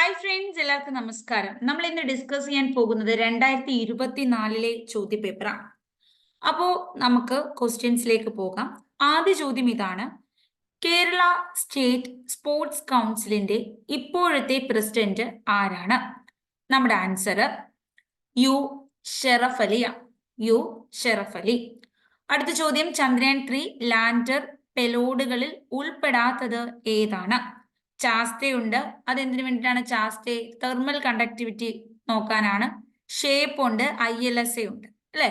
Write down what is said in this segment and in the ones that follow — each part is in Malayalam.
ഹായ് ഫ്രണ്ട്സ് എല്ലാവർക്കും നമസ്കാരം. നമ്മൾ ഇന്ന് ഡിസ്കസ് ചെയ്യാൻ പോകുന്നത് രണ്ടായിരത്തി ഇരുപത്തിനാലിലെ ചോദ്യ പേപ്പറാണ് അപ്പോ നമുക്ക് ക്വസ്റ്റ്യൻസിലേക്ക് പോകാം. ആദ്യ ചോദ്യം ഇതാണ്. കേരള സ്റ്റേറ്റ് സ്പോർട്സ് കൗൺസിലിന്റെ ഇപ്പോഴത്തെ പ്രസിഡന്റ് ആരാണ്? നമ്മുടെ ആൻസർ യു ഷെറഫ് അലിയ യു ഷെറഫ് അലി. അടുത്ത ചോദ്യം ചന്ദ്രയാൻ ത്രീ ലാൻഡർ പെലോഡുകളിൽ ഉൾപ്പെടാത്തത് ഏതാണ്? ചാസ്തയുണ്ട് അതെന്തിനു വേണ്ടിയിട്ടാണ് ചാസ്ത? തെർമൽ കണ്ടക്ടിവിറ്റി നോക്കാനാണ്. ഷേപ്പ് ഉണ്ട് ഐ എൽ എസ് എ ഉണ്ട്. അല്ലെ?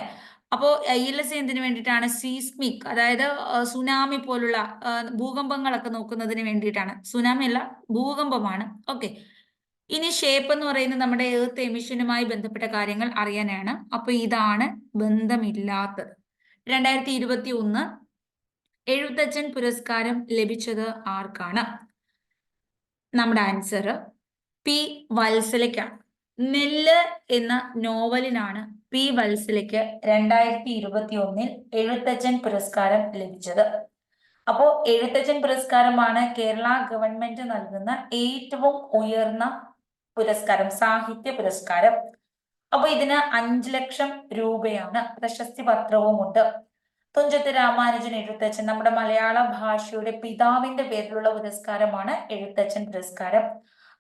അപ്പോ ഐ എൽ എസ് എന്തിനു വേണ്ടിയിട്ടാണ്? സീസ്മിക് അതായത് സുനാമി പോലുള്ള ഭൂകമ്പങ്ങളൊക്കെ നോക്കുന്നതിന് വേണ്ടിയിട്ടാണ്. സുനാമി അല്ല ഭൂകമ്പമാണ്. ഓക്കെ ഇനി ഷേപ്പ് എന്ന് പറയുന്നത് നമ്മുടെ ഏർത്ത് എമിഷനുമായി ബന്ധപ്പെട്ട കാര്യങ്ങൾ അറിയാനാണ്. അപ്പൊ ഇതാണ് ബന്ധമില്ലാത്തത്. രണ്ടായിരത്തി ഇരുപത്തി ഒന്ന് എഴുത്തച്ഛൻ പുരസ്കാരം ലഭിച്ചത് ആർക്കാണ്? നമ്മുടെ ആൻസർ പി വത്സലയ്ക്കാണ്. നെല്ല് എന്ന നോവലിനാണ് പി വത്സലയ്ക്ക് രണ്ടായിരത്തി ഇരുപത്തി ഒന്നിൽ എഴുത്തച്ഛൻ പുരസ്കാരം ലഭിച്ചത്. അപ്പോ എഴുത്തച്ഛൻ പുരസ്കാരമാണ് കേരള ഗവൺമെന്റ് നൽകുന്ന ഏറ്റവും ഉയർന്ന പുരസ്കാരം സാഹിത്യ പുരസ്കാരം. അപ്പൊ ഇതിന് അഞ്ചു ലക്ഷം രൂപയാണ് പ്രശസ്തി പത്രവുമുണ്ട്. തുഞ്ചത്ത് രാമാനുജൻ എഴുത്തച്ഛൻ. നമ്മുടെ മലയാള ഭാഷയുടെ പിതാവിന്റെ പേരിലുള്ള പുരസ്കാരമാണ് എഴുത്തച്ഛൻ പുരസ്കാരം.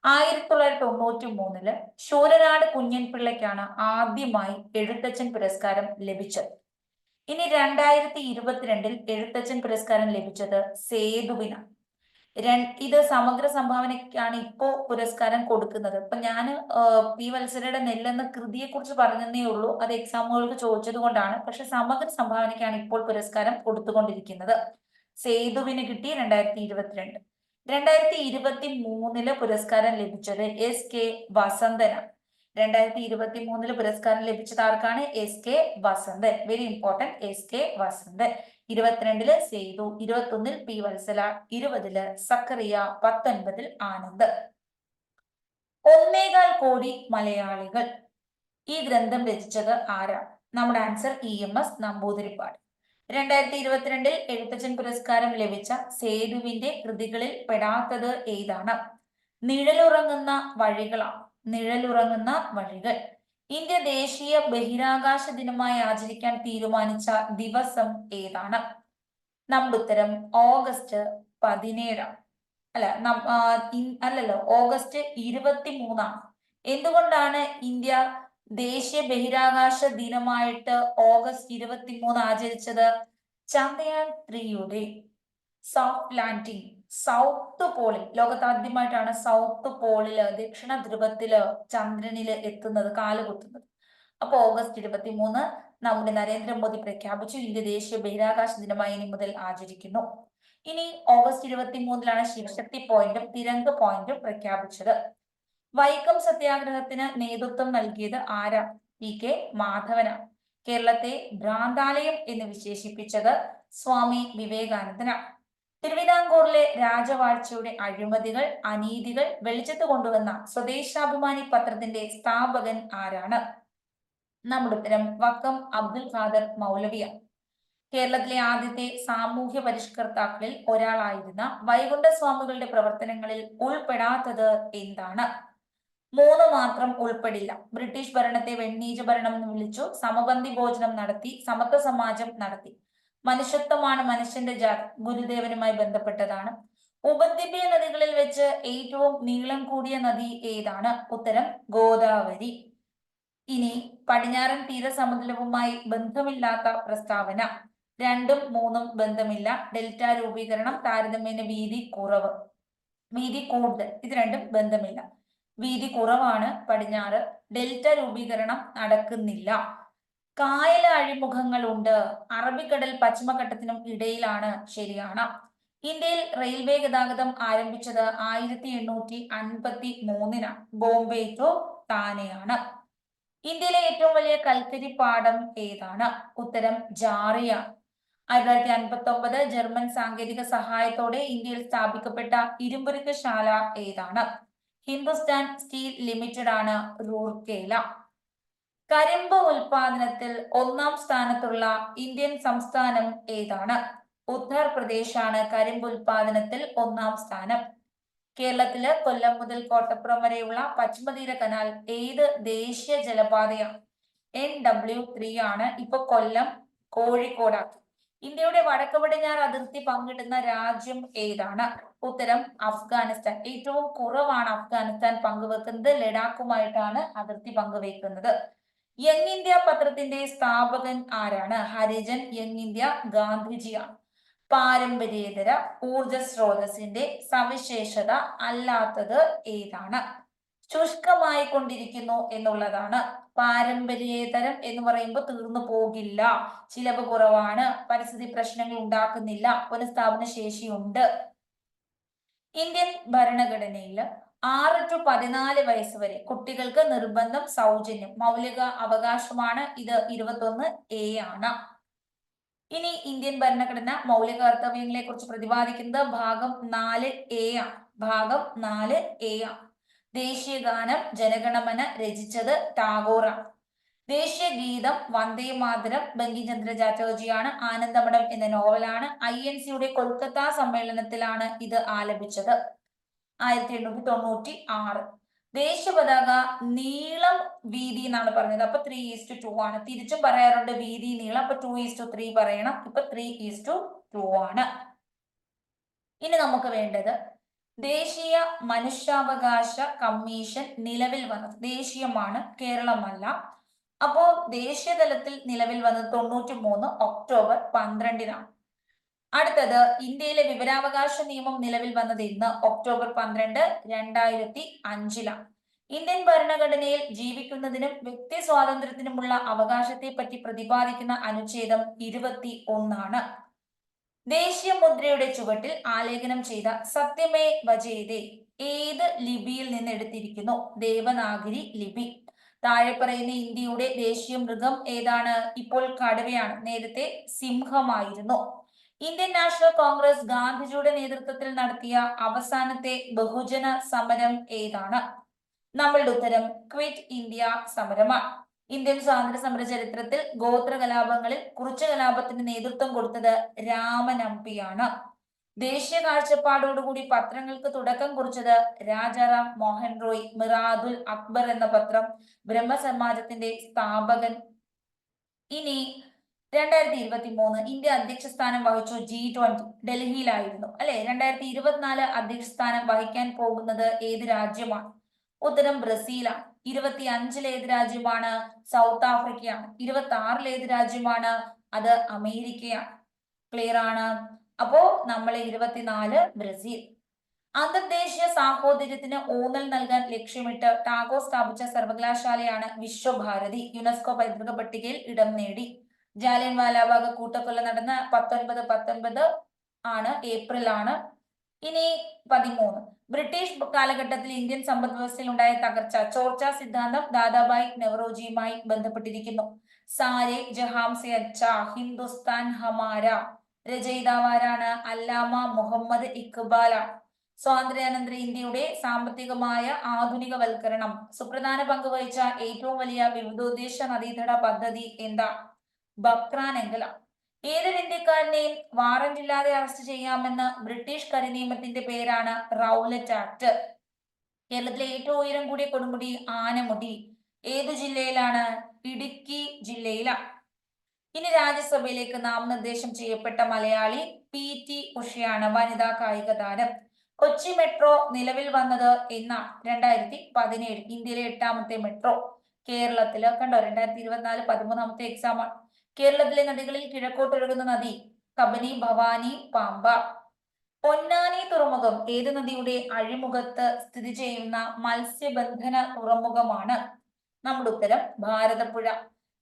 ആയിരത്തി തൊള്ളായിരത്തി തൊണ്ണൂറ്റി മൂന്നിൽ ശൂരനാട് കുഞ്ഞൻ പിള്ളയ്ക്കാണ് ആദ്യമായി എഴുത്തച്ഛൻ പുരസ്കാരം ലഭിച്ചത്. ഇനി രണ്ടായിരത്തി ഇരുപത്തിരണ്ടിൽ എഴുത്തച്ഛൻ പുരസ്കാരം ലഭിച്ചത് സേതുവിനാണ്. ഇത് സമഗ്ര സംഭാവനയ്ക്കാണ് ഇപ്പോ പുരസ്കാരം കൊടുക്കുന്നത്. ഇപ്പൊ ഞാൻ പി വത്സരയുടെ നെല്ലെന്ന കൃതിയെ കുറിച്ച് പറഞ്ഞതേ ഉള്ളൂ. അത് എക്സാമുകൾക്ക് ചോദിച്ചത് കൊണ്ടാണ്. പക്ഷെ സമഗ്ര സംഭാവനയ്ക്കാണ് ഇപ്പോൾ പുരസ്കാരം കൊടുത്തുകൊണ്ടിരിക്കുന്നത്. സേതുവിന് കിട്ടി രണ്ടായിരത്തി ഇരുപത്തിരണ്ട് രണ്ടായിരത്തി ഇരുപത്തി മൂന്നിൽ പുരസ്കാരം ലഭിച്ചത് എസ് കെ വസന്തനാണ്. രണ്ടായിരത്തി ഇരുപത്തി മൂന്നിൽ പുരസ്കാരം ലഭിച്ചത് ആർക്കാണ്? S K Vasanthan. Very important S K Vasanthan. ഇരുപത്തിരണ്ടിൽ സേതു ഇരുപത്തൊന്നിൽ പി വത്സല ഇരുപതിൽ സക്കറിയ പത്തൊൻപതിൽ ആനന്ദ്. ഒന്നേകാൽ കോടി മലയാളികൾ ഈ ഗ്രന്ഥം രചിച്ചത് ആരാ? നമ്മുടെ answer E M S Namboodiripad. രണ്ടായിരത്തി ഇരുപത്തിരണ്ടിൽ എഴുത്തച്ഛൻ പുരസ്കാരം ലഭിച്ച സേതുവിന്റെ കൃതികളിൽ പെടാത്തത് ഏതാണ്? നിഴലുറങ്ങുന്ന വഴികളാണ്. നിഴലുറങ്ങുന്ന വഴികൾ. ഇന്ത്യ ദേശീയ ബഹിരാകാശ ദിനമായി ആചരിക്കാൻ തീരുമാനിച്ച ദിവസം ഏതാണ്? നമ്മുടെ ഉത്തരം ഓഗസ്റ്റ് പതിനേഴാണ്. അല്ല അല്ലല്ലോ ഓഗസ്റ്റ് ഇരുപത്തി മൂന്നാണ് എന്തുകൊണ്ടാണ് ഇന്ത്യ ദേശീയ ബഹിരാകാശ ദിനമായിട്ട് ഓഗസ്റ്റ് ഇരുപത്തി മൂന്ന് ആചരിച്ചത്? ചന്ദ്രയാൻ ത്രീയുടെ സോഫ്റ്റ് ലാൻഡിങ് സൗത്ത് പോളിൽ ലോകത്ത് ആദ്യമായിട്ടാണ് സൗത്ത് പോളിൽ ദക്ഷിണ ധ്രുവത്തിൽ ചന്ദ്രനിൽ എത്തുന്നത് കാലുകുത്തുന്നത് അപ്പൊ ഓഗസ്റ്റ് ഇരുപത്തി മൂന്ന് നമ്മുടെ നരേന്ദ്രമോദി പ്രഖ്യാപിച്ചു. ഇന്ത്യ ദേശീയ ബഹിരാകാശ ദിനമായി ഇനി മുതൽ ആചരിക്കുന്നു. ഇനി ഓഗസ്റ്റ് ഇരുപത്തി മൂന്നിലാണ് ശിവശക്തി പോയിന്റും തിരങ്ക് പോയിന്റും പ്രഖ്യാപിച്ചത്. വൈക്കം സത്യാഗ്രഹത്തിന് നേതൃത്വം നൽകിയത് ആരാ? പി കെ മാധവനാണ്. കേരളത്തെ ഭ്രാന്താലയം എന്ന് വിശേഷിപ്പിച്ചത് സ്വാമി വിവേകാനന്ദനാണ്. തിരുവിതാംകൂറിലെ രാജവാഴ്ചയുടെ അഴിമതികൾ അനീതികൾ വെളിച്ചത്ത് കൊണ്ടുവന്ന സ്വദേശാഭിമാനി പത്രത്തിന്റെ സ്ഥാപകൻ ആരാണ്? നമ്മുടെ ഉത്തരം വക്കം അബ്ദുൽ ഖാദർ മൗലവിയ. കേരളത്തിലെ ആദ്യത്തെ സാമൂഹ്യ പരിഷ്കർത്താക്കളിൽ ഒരാളായിരുന്ന വൈകുണ്ഠ സ്വാമികളുടെ പ്രവർത്തനങ്ങളിൽ ഉൾപ്പെടാത്തത് എന്താണ്? മൂന്ന് മാത്രം ഉൾപ്പെടില്ല. ബ്രിട്ടീഷ് ഭരണത്തെ വെണ്ണീജ ഭരണം എന്ന് വിളിച്ചു സമബന്ധി ഭോജനം നടത്തി സമത്വ സമാജം നടത്തി. മനുഷ്യത്വമാണ് മനുഷ്യന്റെ ജാ ഗുരുദേവനുമായി ബന്ധപ്പെട്ടതാണ്. ഉപദ്വീപീയ നദികളിൽ വെച്ച് ഏറ്റവും നീളം കൂടിയ നദി ഏതാണ്? ഉത്തരം ഗോദാവരി. ഇനി പടിഞ്ഞാറൻ തീരസമുദ്രവുമായി ബന്ധമില്ലാത്ത പ്രസ്താവന. രണ്ടും മൂന്നും ബന്ധമില്ല. ഡെൽറ്റ രൂപീകരണം താരതമ്യേന വീതി കുറവ്. വീതി കൂടുതൽ. ഇത് രണ്ടും ബന്ധമില്ല. വീതി കുറവാണ് പടിഞ്ഞാറ്. ഡെൽറ്റ രൂപീകരണം നടക്കുന്നില്ല. കായല അഴിമുഖങ്ങളുണ്ട് അറബിക്കടൽ പശ്ചിമഘട്ടത്തിനും ഇടയിലാണ്. ശരിയാണ്. ഇന്ത്യയിൽ റെയിൽവേ ഗതാഗതം ആരംഭിച്ചത് ആയിരത്തി എണ്ണൂറ്റി അൻപത്തി മൂന്നിനാണ് ബോംബെ ടു താനെയാണ്. ഇന്ത്യയിലെ ഏറ്റവും വലിയ കൽക്കരി പാടം ഏതാണ്? ഉത്തരം ജാറിയ. ആയിരത്തി തൊള്ളായിരത്തി അൻപത്തി ഒമ്പത് ജർമ്മൻ സാങ്കേതിക സഹായത്തോടെ ഇന്ത്യയിൽ സ്ഥാപിക്കപ്പെട്ട ഇരുമ്പുരുക്കശാല ഏതാണ്? ഹിന്ദുസ്ഥാൻ സ്റ്റീൽ ലിമിറ്റഡ് ആണ് റൂർക്കേല. കരിമ്പ് ഉൽപാദനത്തിൽ ഒന്നാം സ്ഥാനത്തുള്ള ഇന്ത്യൻ സംസ്ഥാനം ഏതാണ്? ഉത്തർപ്രദേശാണ് കരിമ്പ് ഉൽപാദനത്തിൽ ഒന്നാം സ്ഥാനം. കേരളത്തിൽ കൊല്ലം മുതൽ കോട്ടപ്പുറം വരെയുള്ള പശ്ചിമതീര കനാൽ ഏത് ദേശീയ ജലപാതയാണ്? എൻ ഡബ്ല്യു ത്രീ ആണ്. ഇപ്പൊ കൊല്ലം കോഴിക്കോടാക്കി ഇന്ത്യയുടെ വടക്ക് പടിഞ്ഞാറ് അതിർത്തി പങ്കിടുന്ന രാജ്യം ഏതാണ്? ഉത്തരം അഫ്ഗാനിസ്ഥാൻ. ഏറ്റവും കുറവാണ് അഫ്ഗാനിസ്ഥാൻ പങ്കുവെക്കുന്നത്. ലഡാക്കുമായിട്ടാണ് അതിർത്തി പങ്കുവെക്കുന്നത്. യങ് ഇന്ത്യ പത്രത്തിന്റെ സ്ഥാപകൻ ആരാണ്? ഹരിജൻ യങ് ഇന്ത്യ ഗാന്ധിജിയാണ്. പാരമ്പര്യേതര ഊർജ സ്രോതസ്സിന്റെ സവിശേഷത അല്ലാത്തത് ഏതാണ്? ശുഷ്കമായി കൊണ്ടിരിക്കുന്നു എന്നുള്ളതാണ്. പാരമ്പര്യേതരം എന്ന് പറയുമ്പോൾ തീർന്നു പോകില്ല. ചിലവ് കുറവാണ്. പരിസ്ഥിതി പ്രശ്നങ്ങൾ ഉണ്ടാക്കുന്നില്ല. പുനഃസ്ഥാപന ശേഷിയുണ്ട്. ഇന്ത്യൻ ഭരണഘടനയിൽ ആറ് ടു പതിനാല് വയസ്സ് വരെ കുട്ടികൾക്ക് നിർബന്ധം സൗജന്യം. മൗലിക അവകാശമാണ് ഇത് ഇരുപത്തൊന്ന് എ ആണ്. ഇനി ഇന്ത്യൻ ഭരണഘടന മൗലിക കർത്തവ്യങ്ങളെ കുറിച്ച് പ്രതിപാദിക്കുന്നത് ഭാഗം നാല് എ ആണ്. ഭാഗം നാല് എ ആണ്. ദേശീയ ഗാനം ജനഗണമന രചിച്ചത് ടാഗോറാണ് ദേശീയ ഗീതം വന്ദേ മാതരം ബങ്കിചന്ദ്ര ചാറ്റോജിയാണ് ആനന്ദമഠം എന്ന നോവലാണ് ഐ എൻ സിയുടെ കൊൽക്കത്ത സമ്മേളനത്തിലാണ് ഇത് ആലപിച്ചത്. ആയിരത്തി എണ്ണൂറ്റി തൊണ്ണൂറ്റി ആറ്. ദേശീയ പതാക നീളം വീതി എന്നാണ് പറഞ്ഞത്. അപ്പൊ ത്രീ ഈസ് ടു ആണ്. തിരിച്ചും പറയാറുണ്ട് വീതി നീളം. അപ്പൊ ടു ഈസ് ടു ത്രീ പറയണം. ഇപ്പൊ ത്രീ ഈസ് ടു ആണ്. ഇനി നമുക്ക് വേണ്ടത് ദേശീയ മനുഷ്യാവകാശ കമ്മീഷൻ നിലവിൽ വന്നത് ദേശീയമാണ് കേരളമല്ല. അപ്പോ ദേശീയ തലത്തിൽ നിലവിൽ വന്നത് തൊണ്ണൂറ്റി മൂന്ന് ഒക്ടോബർ പന്ത്രണ്ടിനാണ്. അടുത്തത് ഇന്ത്യയിലെ വിവരാവകാശ നിയമം നിലവിൽ വന്നത് ഇന്ന് ഒക്ടോബർ പന്ത്രണ്ട് രണ്ടായിരത്തി അഞ്ചിലാണ്. ഇന്ത്യൻ ഭരണഘടനയിൽ ജീവിക്കുന്നതിനും വ്യക്തി സ്വാതന്ത്ര്യത്തിനുമുള്ള അവകാശത്തെ പറ്റി പ്രതിപാദിക്കുന്ന അനുച്ഛേദം ഇരുപത്തി ഒന്നാണ്. ദേശീയ മുദ്രയുടെ ചുവട്ടിൽ ആലേഖനം ചെയ്ത സത്യമേ വജേതേ ഏത് ലിപിയിൽ നിന്ന് എടുത്തിരിക്കുന്നു? ദേവനാഗിരി ലിപി. താഴെ പറയുന്ന ഇന്ത്യയുടെ ദേശീയ മൃഗം ഏതാണ്? ഇപ്പോൾ കടുവയാണ്. നേരത്തെ സിംഹമായിരുന്നു. ഇന്ത്യൻ നാഷണൽ കോൺഗ്രസ് ഗാന്ധിജിയുടെ നേതൃത്വത്തിൽ നടത്തിയ അവസാനത്തെ ബഹുജന സമരം ഏതാണ്? നമ്മളുടെ ഉത്തരം ക്വിറ്റ് ഇന്ത്യ സമരമാണ്. ഇന്ത്യൻ സ്വാതന്ത്ര്യ സമര ചരിത്രത്തിൽ ഗോത്ര കലാപങ്ങളിൽ കുറിച്ച കലാപത്തിന് നേതൃത്വം കൊടുത്തത് രാമൻ അമ്പിയാണ് ദേശീയ കാഴ്ചപ്പാടോടുകൂടി പത്രങ്ങൾക്ക് തുടക്കം കുറിച്ചത് രാജാറാം മോഹൻ റോയ് മിറാദുൽ അക്ബർ എന്ന പത്രം ബ്രഹ്മസമാജത്തിന്റെ സ്ഥാപകൻ. ഇനി രണ്ടായിരത്തി ഇരുപത്തി മൂന്ന് ഇന്ത്യ അധ്യക്ഷ സ്ഥാനം വഹിച്ചു ജി ട്വന്റി ഡൽഹിയിലായിരുന്നു. അല്ലെ? രണ്ടായിരത്തി ഇരുപത്തിനാല് അധ്യക്ഷ സ്ഥാനം വഹിക്കാൻ പോകുന്നത് ഏത് രാജ്യമാണ്? ഉത്തരം ബ്രസീലാണ്. ഇരുപത്തി അഞ്ചിൽ ഏത് രാജ്യമാണ്? സൗത്ത് ആഫ്രിക്കയാണ്. ഇരുപത്തി ആറിൽ ഏത് രാജ്യമാണ്? അത് അമേരിക്കയാണ്. ക്ലിയർ ആണ്? അപ്പോ നമ്മൾ ഇരുപത്തിനാല് ബ്രസീൽ. അന്തർദേശീയ സാഹോദര്യത്തിന് ഊന്നൽ നൽകാൻ ലക്ഷ്യമിട്ട് ടാഗോർ സ്ഥാപിച്ച സർവകലാശാലയാണ് വിശ്വഭാരതി. യുനെസ്കോ പൈതൃക പട്ടികയിൽ ഇടം നേടി. ജാലിയൻ വാലാബാഗ് കൂട്ടക്കൊല നടന്ന പത്തൊൻപത് പത്തൊൻപത് ആണ് ഏപ്രിൽ ആണ് ഇനി പതിമൂന്ന്. ബ്രിട്ടീഷ് കാലഘട്ടത്തിൽ ഇന്ത്യൻ സമ്പദ് വ്യവസ്ഥയിൽ ഉണ്ടായ തകർച്ച ചോർച്ച സിദ്ധാന്തം ദാദാബായ് നെഹ്റോജിയുമായി ബന്ധപ്പെട്ടിരിക്കുന്നു. സാരെ ജഹാം സെ അച്ച ഹിന്ദുസ്ഥാൻ ഹമാര. രചയിതാവാരാണ് അല്ലാമ മുഹമ്മദ് ഇക്ബാല സ്വാതന്ത്ര്യാനന്തര ഇന്ത്യയുടെ സാമ്പത്തികമായ ആധുനികവൽക്കരണം. സുപ്രധാന പങ്ക് വഹിച്ച ഏറ്റവും വലിയ വിവിധോദ്ദേശ നദീതട പദ്ധതി എന്താ? ബക്രാനെങ്കല ഏതൊരു ഇന്ത്യക്കാരനെയും വാറന്റ് ഇല്ലാതെ അറസ്റ്റ് ചെയ്യാമെന്ന ബ്രിട്ടീഷ് കരിനിയമത്തിന്റെ പേരാണ് റൗലറ്റ് ആക്ട്. കേരളത്തിലെ ഏറ്റവും ഉയരം കൂടിയ കൊടുമുടി ആനമുടി. ഏത് ജില്ലയിലാണ്? ഇടുക്കി ജില്ലയിലാണ്. ഇനി രാജ്യസഭയിലേക്ക് നാമനിർദ്ദേശം ചെയ്യപ്പെട്ട മലയാളി പി ടി ഉഷയാണ് വനിതാ കായിക താരം. കൊച്ചി മെട്രോ നിലവിൽ വന്നത് എന്നാണ്. രണ്ടായിരത്തി പതിനേഴ് ഇന്ത്യയിലെ എട്ടാമത്തെ മെട്രോ. കേരളത്തിൽ കണ്ടോ രണ്ടായിരത്തി ഇരുപത്തിനാല് പതിമൂന്നാമത്തെ എക്സാം ആണ്. കേരളത്തിലെ നദികളിൽ കിഴക്കോട്ടൊഴുകുന്ന നദി കബനി ഭവാനി പാമ്പ. പൊന്നാനി തുറമുഖം ഏത് നദിയുടെ അഴിമുഖത്ത് സ്ഥിതി ചെയ്യുന്ന മത്സ്യബന്ധന തുറമുഖമാണ്? നമ്മുടെ ഉത്തരം ഭാരതപ്പുഴ.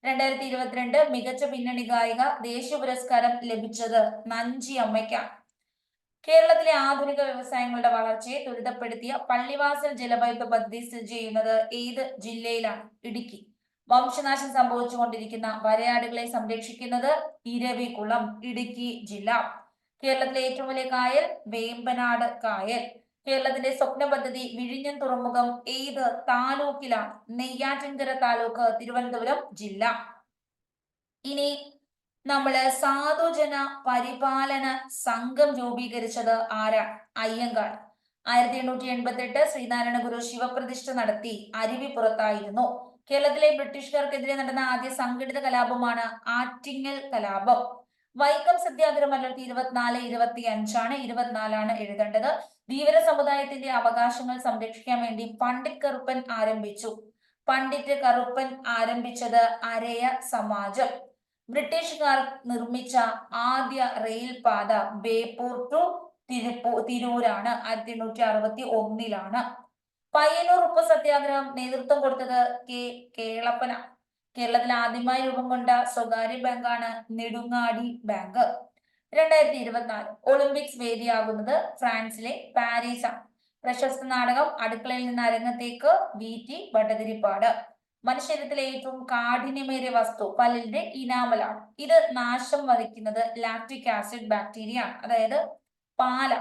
രണ്ടായിരത്തി ഇരുപത്തിരണ്ട് മികച്ച പിന്നണി ഗായിക ദേശീയ പുരസ്കാരം ലഭിച്ചത് നഞ്ചി അമ്മയ്ക്കാണ്. കേരളത്തിലെ ആധുനിക വ്യവസായങ്ങളുടെ വളർച്ചയെ ത്വരിതപ്പെടുത്തിയ പള്ളിവാസൽ ജലവൈദ്യുത പദ്ധതി സ്ഥിതി ചെയ്യുന്നത് ഏത് ജില്ലയിലാണ്? ഇടുക്കി. വംശനാശം സംഭവിച്ചുകൊണ്ടിരിക്കുന്ന വരയാടുകളെ സംരക്ഷിക്കുന്നത് ഇരവികുളം ഇടുക്കി ജില്ല. കേരളത്തിലെ ഏറ്റവും വലിയ കായൽ വേമ്പനാട് കായൽ. കേരളത്തിന്റെ സ്വപ്ന പദ്ധതി വിഴിഞ്ഞം തുറമുഖം ഏത് താലൂക്കിലാണ്? നെയ്യാറ്റിൻകര താലൂക്ക് തിരുവനന്തപുരം ജില്ല. ഇനി നമ്മൾ സാധുജന പരിപാലന സംഘം രൂപീകരിച്ചത് ആരാ? അയ്യങ്കാൾ. ആയിരത്തി എണ്ണൂറ്റി എൺപത്തി എട്ട് ശ്രീനാരായണ ഗുരു ശിവപ്രതിഷ്ഠ നടത്തി അരുവി പുറത്തായിരുന്നു. കേരളത്തിലെ ബ്രിട്ടീഷുകാർക്കെതിരെ നടന്ന ആദ്യ സംഘടിത കലാപമാണ് ആറ്റിങ്ങൽ കലാപം. വൈക്കം സത്യാഗ്രഹം രണ്ടായിരത്തി ഇരുപത്തിനാല് ഇരുപത്തി അഞ്ചാണ് ഇരുപത്തിനാലാണ് എഴുതേണ്ടത്. ധീവര സമുദായത്തിന്റെ അവകാശങ്ങൾ സംരക്ഷിക്കാൻ വേണ്ടി പണ്ഡിറ്റ് കറുപ്പൻ ആരംഭിച്ചു. പണ്ഡിറ്റ് കറുപ്പൻ ആരംഭിച്ചത് അരയ സമാജം. ബ്രിട്ടീഷുകാർ നിർമ്മിച്ച ആദ്യ റെയിൽ പാത ബേപ്പൂർ ടു തിരുപ്പൂ തിരൂരാണ്. ആയിരത്തി എണ്ണൂറ്റി അറുപത്തി ഒന്നിലാണ്. പയ്യന്നൂർ ഉപ്പ് സത്യാഗ്രഹം നേതൃത്വം കൊടുത്തത് കെ കേളപ്പന. കേരളത്തിൽ ആദ്യമായി രൂപം കൊണ്ട സ്വകാര്യ ബാങ്കാണ് നെടുങ്ങാടി ബാങ്ക്. രണ്ടായിരത്തി ഇരുപത്തിനാല് ഒളിമ്പിക്സ് വേദിയാകുന്നത് ഫ്രാൻസിലെ പാരീസ് പ്രശസ്ത നാടകം അടുക്കളയിൽ നിന്ന് അരങ്ങത്തേക്ക് വി. ടി. ഭട്ടതിരിപ്പാട്. മനുഷ്യരത്തിലെ ഏറ്റവും കാഠിന്യമേറിയ വസ്തു പല്ലിന്റെ ഇനാമലാണ്. ഇത് നാശം വധിക്കുന്നത് ലാക്റ്റിക് ആസിഡ് ബാക്ടീരിയ ആണ് അതായത് പാല.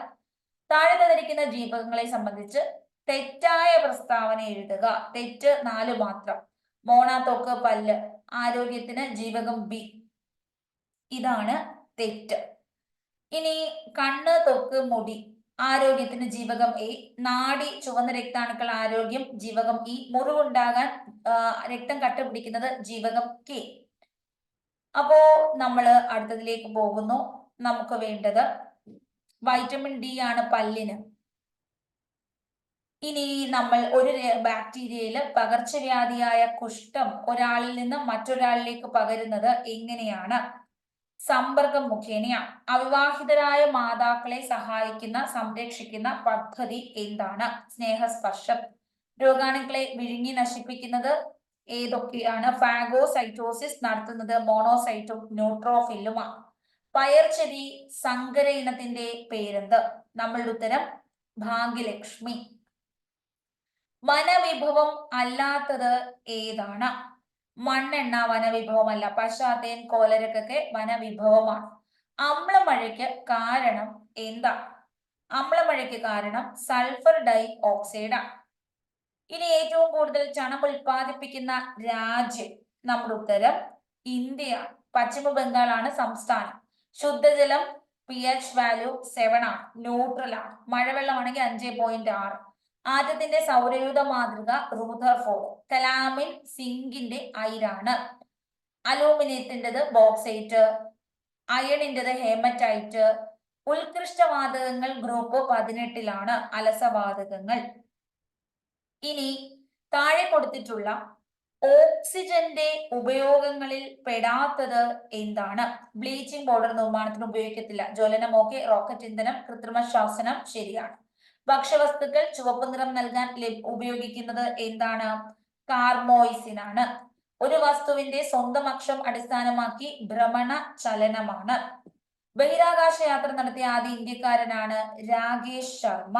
താഴെ തന്നിരിക്കുന്ന ജീവകങ്ങളെ സംബന്ധിച്ച് തെറ്റായ പ്രസ്താവന എഴുതുക. തെറ്റ് നാല് മാത്രം. മോണാത്തൊക്ക് പല്ല്. ആരോഗ്യത്തിന് ജീവകം ബി. ഇതാണ് തെറ്റ്. ഇനി കണ്ണ് തൊക്ക് മുടി. ആരോഗ്യത്തിന് ജീവകം എ. നാടി ചുവന്ന രക്താണുക്കൾ ആരോഗ്യം ജീവകം ഇ. മുറിവുണ്ടാകാൻ രക്തം കട്ടപിടിക്കുന്നത് ജീവകം കെ. അപ്പോ നമ്മൾ അടുത്തതിലേക്ക് പോകുന്നു. നമുക്ക് വേണ്ടത് വൈറ്റമിൻ ഡി ആണ് പല്ലിന്. ഇനി നമ്മൾ ഒരു ബാക്ടീരിയയിൽ പകർച്ചവ്യാധിയായ കുഷ്ഠം ഒരാളിൽ നിന്ന് മറ്റൊരാളിലേക്ക് പകരുന്നത് എങ്ങനെയാണ്? സമ്പർക്കം മുഖേനയാണ് അവിവാഹിതരായ മാതാക്കളെ സഹായിക്കുന്ന സംരക്ഷിക്കുന്ന പദ്ധതി എന്താണ്? സ്നേഹസ്പർശം. രോഗാണുക്കളെ വിഴുങ്ങി നശിപ്പിക്കുന്നത് ഏതൊക്കെയാണ്? ഫാഗോസൈറ്റോസിസ് നടത്തുന്നത് മോണോസൈറ്റും ന്യൂട്രോഫില്ലുമാണ് പയർച്ചെടി സങ്കര ഇനത്തിന്റെ പേരെന്ത്? നമ്മളുടെ ഉത്തരം ഭാഗ്യലക്ഷ്മി. വനവിഭവം അല്ലാത്തത് ഏതാണ്? മണ്ണെണ്ണ വനവിഭവമല്ല. പശ്ചാത്തയൻ കോലരക്കൊക്കെ വനവിഭവമാണ്. അമ്ലമഴയ്ക്ക് കാരണം എന്താ? അമ്ലമഴയ്ക്ക് കാരണം സൾഫർ ഡൈ ഓക്സൈഡാണ് ഇനി ഏറ്റവും കൂടുതൽ ചണം ഉൽപ്പാദിപ്പിക്കുന്ന രാജ്യം നമ്മുടെ ഉത്തരം ഇന്ത്യ പശ്ചിമ ബംഗാളാണ് സംസ്ഥാനം. ശുദ്ധജലം പി എച്ച് വാല്യൂ സെവൻ ആണ് ന്യൂട്രൽ ആണ് മഴവെള്ളമാണെങ്കിൽ അഞ്ച് പോയിന്റ് ആറ്. ആദ്യത്തിന്റെ സൗരയൂഥ മാതൃക റൂഥർഫോർഡ് കലാമിൻ സിങ്കിന്റെ അയിരാണ്. അലൂമിനിയത്തിന്റെത് ബോക്സൈറ്റ് അയണിന്റെത് ഹേമറ്റൈറ്റ് ഉത്കൃഷ്ടവാതകങ്ങൾ ഗ്രൂപ്പ് പതിനെട്ടിലാണ് അലസവാതകങ്ങൾ ഇനി താഴെ കൊടുത്തിട്ടുള്ള ഓക്സിജന്റെ ഉപയോഗങ്ങളിൽ പെടാത്തത് എന്താണ്? ബ്ലീച്ചിങ് പൗഡർ നിർമ്മാണത്തിന് ഉപയോഗിക്കത്തില്ല. ജ്വലനമൊക്കെ റോക്കറ്റ് ഇന്ധനം കൃത്രിമ ശ്വാസനം ശരിയാണ്. ഭക്ഷ്യവസ്തുക്കൾ ചുവപ്പ് നിറം നൽകാൻ ഉപയോഗിക്കുന്നത് എന്താണ്? കാർമോയിസിനാണ്. ഒരു വസ്തുവിന്റെ സ്വന്തം അക്ഷം അടിസ്ഥാനമാക്കി ഭ്രമണ ചലനമാണ്. ബഹിരാകാശ യാത്ര നടത്തിയ ആദ്യ ഇന്ത്യക്കാരനാണ് രാകേഷ് ശർമ്മ.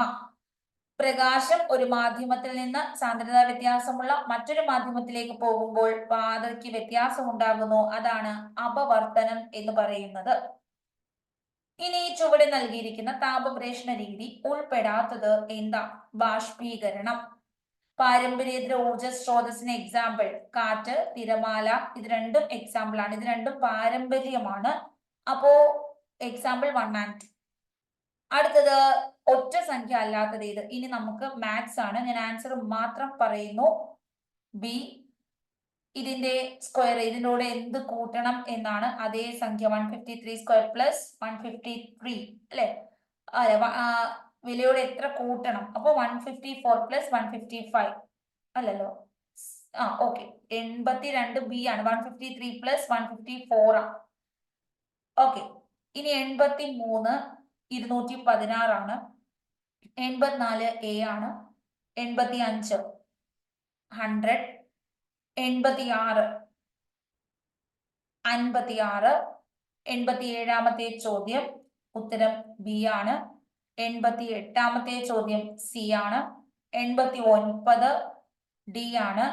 പ്രകാശം ഒരു മാധ്യമത്തിൽ നിന്ന് സാന്ദ്രത വ്യത്യാസമുള്ള മറ്റൊരു മാധ്യമത്തിലേക്ക് പോകുമ്പോൾ പാതയ്ക്ക് വ്യത്യാസം ഉണ്ടാകുന്നു അതാണ് അപവർത്തനം എന്ന് പറയുന്നത്. ഇനി ഈ ചുവടെ നൽകിയിരിക്കുന്ന താപപ്രേഷണ രീതി ഉൾപ്പെടാത്തത് എന്താ? ബാഷ്പീകരണം. പാരമ്പര്യേതര ഊർജ സ്രോതസ്സിന് എക്സാമ്പിൾ കാറ്റ് തിരമാല ഇത് രണ്ടും എക്സാമ്പിൾ ആണ്. ഇത് രണ്ടും പാരമ്പര്യമാണ്. അപ്പോ എക്സാമ്പിൾ വൺ ആൻഡ് അടുത്തത് ഒറ്റ സംഖ്യ അല്ലാത്തത് ഇത് ഇനി നമുക്ക് മാത്സ് ആണ്. ഞാൻ ആൻസർ മാത്രം പറയുന്നു. ബി ഇതിന്റെ സ്ക്വയർ ഇതിനോട് എന്ത് കൂട്ടണം എന്നാണ് അതേ സംഖ്യ one fifty three square plus one fifty three അല്ലെ? അല്ല വിലയോട് എത്ര കൂട്ടണം? അപ്പൊ one fifty four plus one fifty five അല്ലല്ലോ? ആ ഓക്കെ എൺപത്തി രണ്ട് ബി ആണ്. One fifty three plus one fifty four ആണ്. ഓക്കെ ഇനി എൺപത്തി മൂന്ന് ഇരുന്നൂറ്റി പതിനാറാണ്. എൺപത്തിനാല് എ ആണ്. എൺപത്തി അഞ്ച് ഹൺഡ്രഡ് എൺപത്തി ആറ് അൻപത്തി ആറ് എൺപത്തി ഏഴാമത്തെ ചോദ്യം ഉത്തരം ബി ആണ്. എൺപത്തി എട്ടാമത്തെ ചോദ്യം സി ആണ്. എൺപത്തി ഒൻപത് ഡി ആണ്.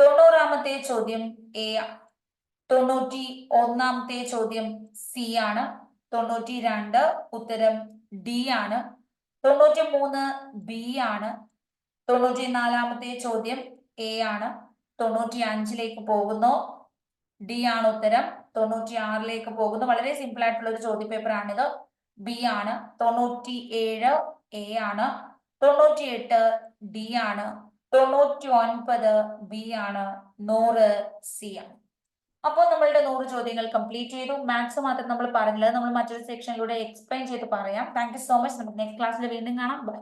തൊണ്ണൂറാമത്തെ ചോദ്യം എ തൊണ്ണൂറ്റി ഒന്നാമത്തെ ചോദ്യം സി ആണ്. തൊണ്ണൂറ്റി രണ്ട് ഉത്തരം ഡി ആണ്. തൊണ്ണൂറ്റി മൂന്ന് ബി ആണ്. തൊണ്ണൂറ്റി നാലാമത്തെ ചോദ്യം എ ആണ്. തൊണ്ണൂറ്റി അഞ്ചിലേക്ക് പോകുന്നു. ഡി ആണ് ഉത്തരം. തൊണ്ണൂറ്റി ആറിലേക്ക് പോകുന്നു. വളരെ സിമ്പിൾ ആയിട്ടുള്ള ഒരു ചോദ്യ പേപ്പർ ആണിത്. ബി ആണ്. തൊണ്ണൂറ്റി ഏഴ് എ ആണ്. തൊണ്ണൂറ്റി എട്ട് ഡി ആണ്. തൊണ്ണൂറ്റി ഒൻപത് ബി ആണ്. നൂറ് സി ആണ്. അപ്പോൾ നമ്മളുടെ നൂറ് ചോദ്യങ്ങൾ കംപ്ലീറ്റ് ചെയ്തു. മാത്സ് മാത്രം നമ്മൾ പറഞ്ഞില്ല. നമ്മൾ മറ്റൊരു സെക്ഷനിലൂടെ എക്സ്പ്ലെയിൻ ചെയ്ത് പറയാം. താങ്ക് സോ മച്ച് നമുക്ക് നെക്സ്റ്റ് ക്ലാസ്സിൽ വീണ്ടും കാണാം. ബൈ